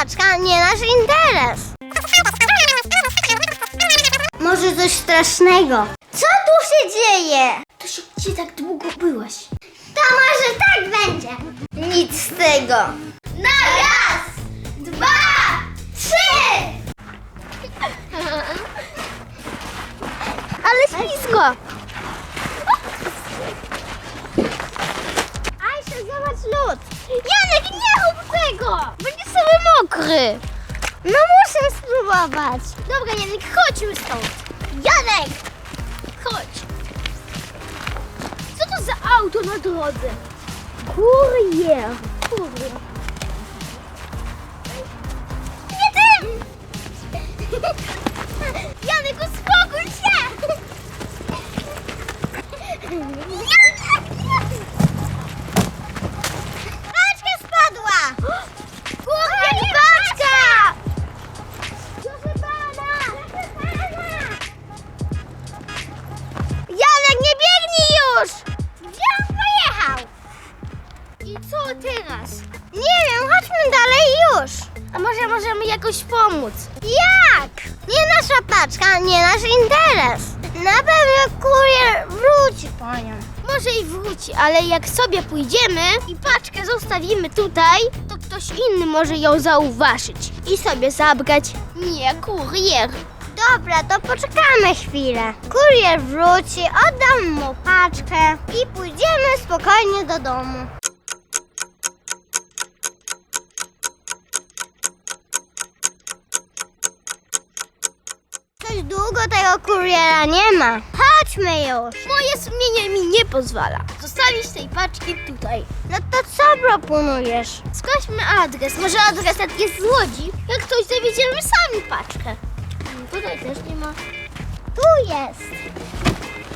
paczka, nie nasz interes. Może coś strasznego. Co tu się dzieje? To się gdzie tak długo byłaś? To może tak będzie. Nic z tego. Na raz, dwa, trzy. Ale ślisko! Aisza, zobacz lód. Janek, nie rób tego! Będzie cały mokry! No muszę spróbować. Dobra, Janek, chodźmy stąd! Janek! Chodź! Co to za auto na drodze? Kurier! Kurier. Pomóc? Jak? Nie nasza paczka, nie nasz interes. Na pewno kurier wróci po nią. Może i wróci, ale jak sobie pójdziemy i paczkę zostawimy tutaj, to ktoś inny może ją zauważyć i sobie zabrać. Nie, kurier. Dobra, to poczekamy chwilę. Kurier wróci, oddam mu paczkę i pójdziemy spokojnie do domu. Coś długo tego kuriera nie ma. Chodźmy już. Moje sumienie mi nie pozwala zostawić tej paczki tutaj. No to co proponujesz? Sprawdźmy adres. Może adresat jest z Łodzi? Jak ktoś dowiedziemy sami paczkę. Hmm, Tutaj też nie ma. Tu jest.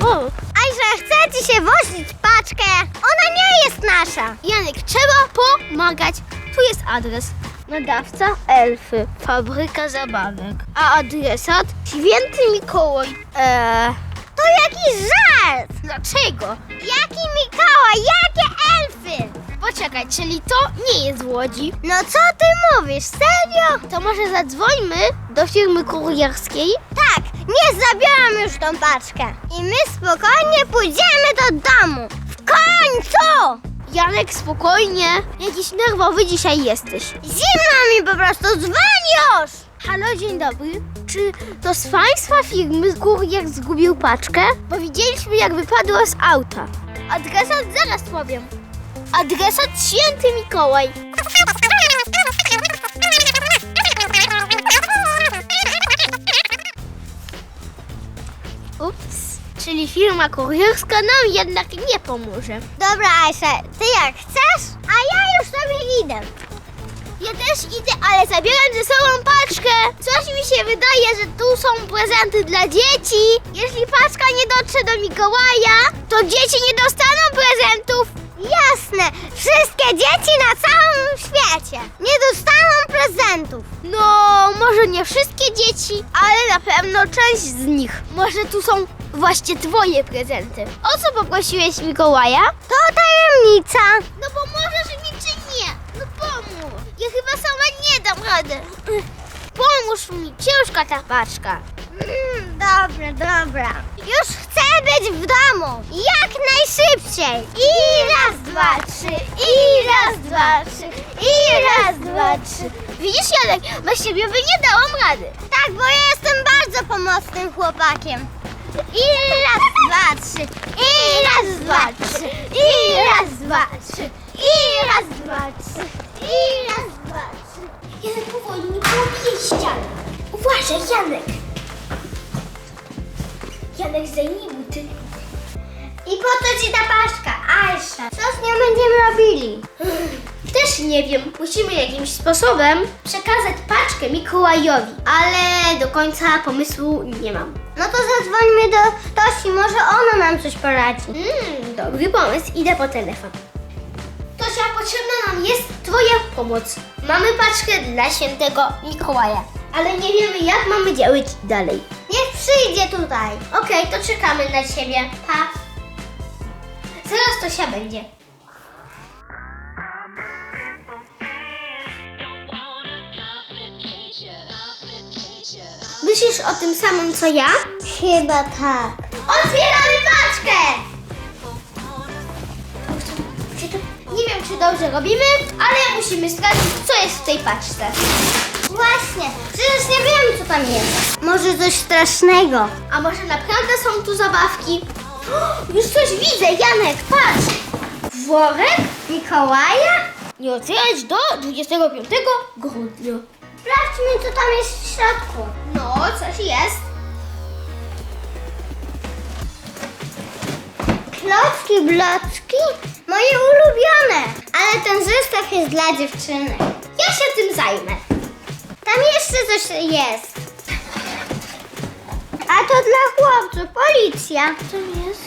O, Ajże, chce ci się wozić paczkę. Ona nie jest nasza. Janek, trzeba pomagać. Tu jest adres. Nadawca Elfy, fabryka zabawek. A adresat Święty Mikołaj. Eee, To jakiś żart. dlaczego? Jaki Mikołaj, jakie elfy? Poczekaj, czyli to nie jest Łodzi. No co ty mówisz, serio? To może zadzwońmy do firmy kurierskiej? Tak, nie zabieram już tą paczkę. I my spokojnie pójdziemy do domu. W końcu! Janek, spokojnie. Jakiś nerwowy dzisiaj jesteś. Zimno mi po prostu, już! Halo, dzień dobry. Czy to z Państwa firmy kurier zgubił paczkę? Bo widzieliśmy, jak wypadła z auta. Adresat zaraz powiem. Adresat Święty Mikołaj. Czyli firma kurierska nam jednak nie pomoże. Dobra, Aisza, ty jak chcesz, a ja już sobie idę. Ja też idę, ale zabieram ze sobą paczkę. Coś mi się wydaje, że tu są prezenty dla dzieci. Jeśli paczka nie dotrze do Mikołaja, to dzieci nie dostaną prezentów. Jasne, wszystkie dzieci na całym świecie nie dostaną prezentów. No, może nie wszystkie dzieci, ale na pewno część z nich. Może tu są właśnie twoje prezenty. O co poprosiłeś Mikołaja? To tajemnica. No bo możesz mi czy nie? No pomóż. Ja chyba sama nie dam rady. Pomóż mi, ciężka ta paczka. Mm, dobra, dobra. Już chcę być w domu. Jak najszybciej. I raz, dwa, trzy. I raz, dwa, trzy. I raz, dwa, trzy. Widzisz, Janek, bez ciebie by nie dałam rady. Tak, bo ja jestem bardzo pomocnym chłopakiem. I raz, dwa, trzy. I raz, dwa, trzy. I raz, dwa, trzy. I raz, dwa, trzy. I raz, dwa, trzy. Janek, powoli, nie pobijaj ściany. Uważaj, Janek. Janek, zdejmij buty. I po co ci ta paszka, Aisza? Co z nią będziemy robili? Też nie wiem, musimy jakimś sposobem przekazać paczkę Mikołajowi, ale do końca pomysłu nie mam. No to zadzwońmy do Tosi, może ona nam coś poradzi. Mmm, dobry pomysł, idę po telefon. Tosia, potrzebna nam jest Twoja pomoc. Mamy paczkę dla świętego Mikołaja, ale nie wiemy jak mamy działać dalej. Niech przyjdzie tutaj. Okej, to czekamy na Ciebie. Pa. Zaraz Tosia będzie. Myślisz o tym samym co ja? Chyba tak. Otwieramy paczkę! Nie wiem, czy dobrze robimy, ale musimy sprawdzić, co jest w tej paczce. Właśnie, przecież nie wiem, co tam jest. Może coś strasznego. A może naprawdę są tu zabawki? Już coś widzę, Janek, patrz! Worek Mikołaja? nie otwierać do 25 grudnia. Sprawdźmy, co tam jest w środku. No, coś jest. Klocki, blocki? Moje ulubione. Ale ten zestaw jest dla dziewczyny. Ja się tym zajmę. Tam jeszcze coś jest. A to dla chłopców, policja. Co jest?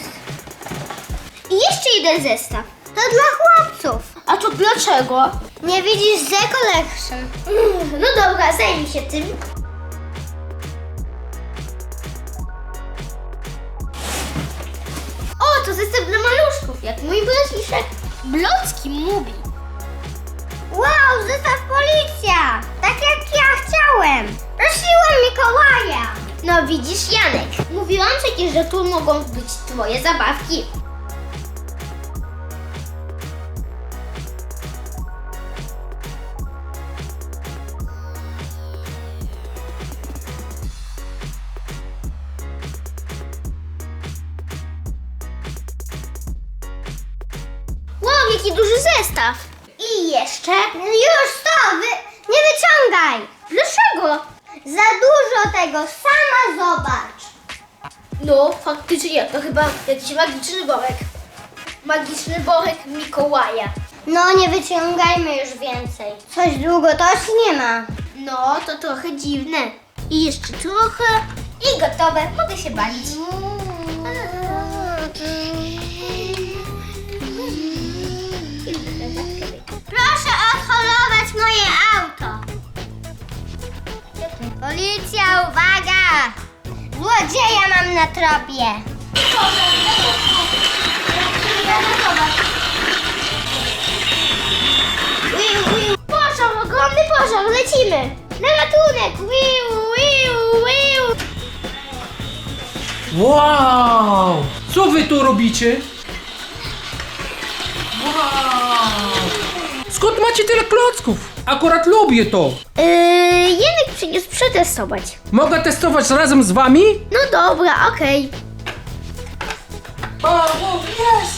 I jeszcze jeden zestaw. To dla chłopców. A to dlaczego? Nie widzisz The Collection. No dobra, zajmij się tym. O, to zestaw dla maluszków, jak mój braciszek Blocki mówi. Wow, zestaw policja. Tak jak ja chciałem. Prosiłam Mikołaja. No widzisz, Janek, mówiłam przecież, że tu mogą być twoje zabawki. Jaki duży zestaw! I jeszcze... Już to, wy... nie wyciągaj. Dlaczego? Za dużo tego, sama zobacz. No, faktycznie, to chyba jakiś magiczny worek. Magiczny worek Mikołaja. No, nie wyciągajmy już więcej. Coś długotości nie ma. No, to trochę dziwne. I jeszcze trochę. I gotowe. Mogę się bawić. Proszę odholować moje auto. Policja, uwaga! Złodzieja mam na tropie. Pożar, ogromny pożar, lecimy. Na ratunek. Wow! Co wy tu robicie? Wow! Skąd macie tyle klocków? Akurat lubię to. Yy, Jenek przyniósł przetestować. Mogę testować razem z wami? No dobra, okej. O, jest!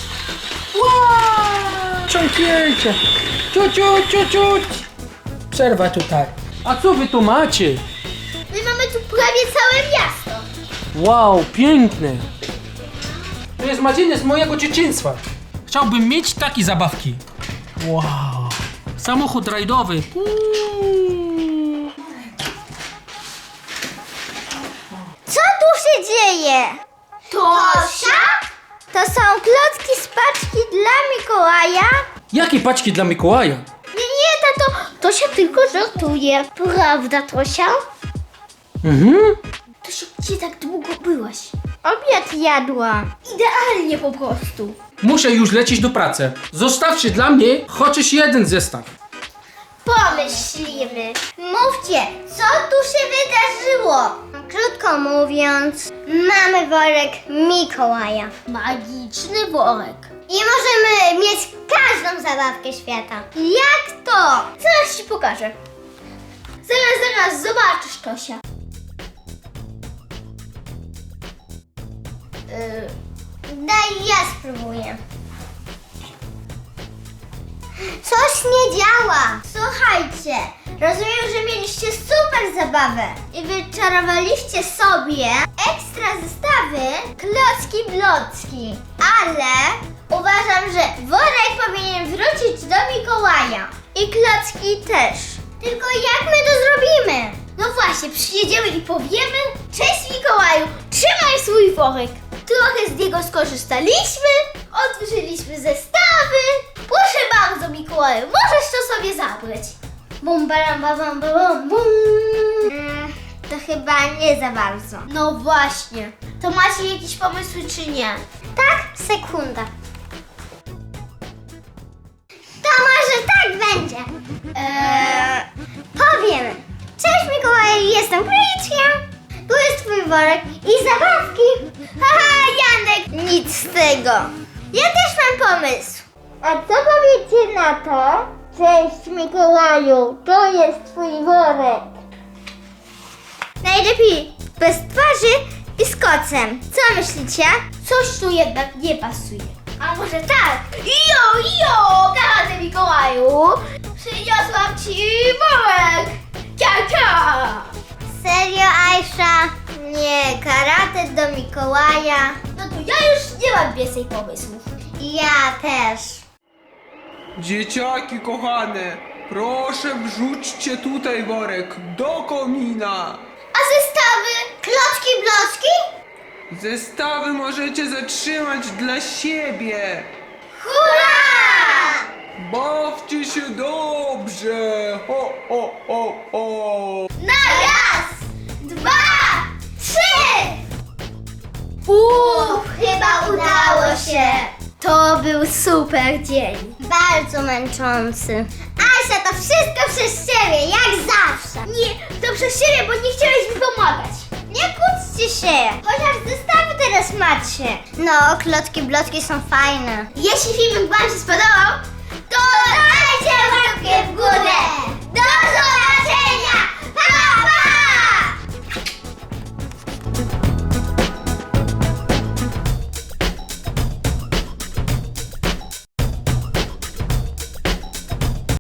Wow! Ciągnięcie! Ciu, ciu, ciu, ciu. Przerwa tutaj. A co wy tu macie? My mamy tu prawie całe miasto. Wow, piękne! To jest marzenie z mojego dzieciństwa. Chciałbym mieć takie zabawki. Wow! Samochód rajdowy. Uuu. Co tu się dzieje? Tosia? To są klocki z paczki dla Mikołaja? Jakie paczki dla Mikołaja? Nie, nie, tato, Tosia tylko żartuje. Prawda, Tosia? Mhm. Tosia, gdzie tak długo byłaś? Obiad jadła. Idealnie po prostu. Muszę już lecieć do pracy. Zostawcie dla mnie chociaż jeden zestaw. Pomyślimy. Mówcie, co tu się wydarzyło? Krótko mówiąc, mamy worek Mikołaja. Magiczny worek. I możemy mieć każdą zabawkę świata. Jak to? Zaraz ci pokażę. Zaraz, zaraz, zobaczysz, Tosia. Y, Daj, ja spróbuję. Coś nie działa. Słuchajcie, rozumiem, że mieliście super zabawę i wyczarowaliście sobie ekstra zestawy klocki blocki. Ale uważam, że worek powinien wrócić do Mikołaja. I klocki też. Tylko jak my to zrobimy? No właśnie, przyjedziemy i powiemy Cześć Mikołaju, trzymaj swój worek. Trochę z niego skorzystaliśmy, otworzyliśmy zestawy. Proszę bardzo Mikołaju, możesz to sobie zabrać. Bum, baram, ba, bam, ba, bam, bum. Mm, to chyba nie za bardzo. No właśnie, to macie jakieś pomysły czy nie? Tak, sekunda. To może tak będzie. Eee, powiem. Cześć Mikołaj, jestem króliczkiem. worek i zabawki. Janek, nic z tego. Ja też mam pomysł. A co powiecie na to? Cześć Mikołaju, to jest twój worek. Najlepiej bez twarzy i z kocem. Co myślicie? Coś tu jednak nie pasuje. A może tak? Ijo, ijo, karate Mikołaju! Przyniosłam ci worek! Cia, cia! Serio, Aisza? Nie, karate do Mikołaja. No to ja już nie mam więcej pomysłów. Ja też. Dzieciaki kochane, proszę wrzućcie tutaj worek do komina. A zestawy? Klocki, blocki? Zestawy możecie zatrzymać dla siebie. Hurra! Bawcie się dobrze. Ho, ho, ho, ho. Na raz, Uuu, chyba udało się. To był super dzień. Bardzo męczący. Aisza, to wszystko przez ciebie, jak zawsze. Nie, to przez siebie, bo nie chciałeś mi pomagać. Nie kłóćcie się. Chociaż zestawy teraz macie. No, klocki, blocki są fajne. Jeśli filmik Wam się spodobał, to dajcie łapkę w górę. Do zobaczenia!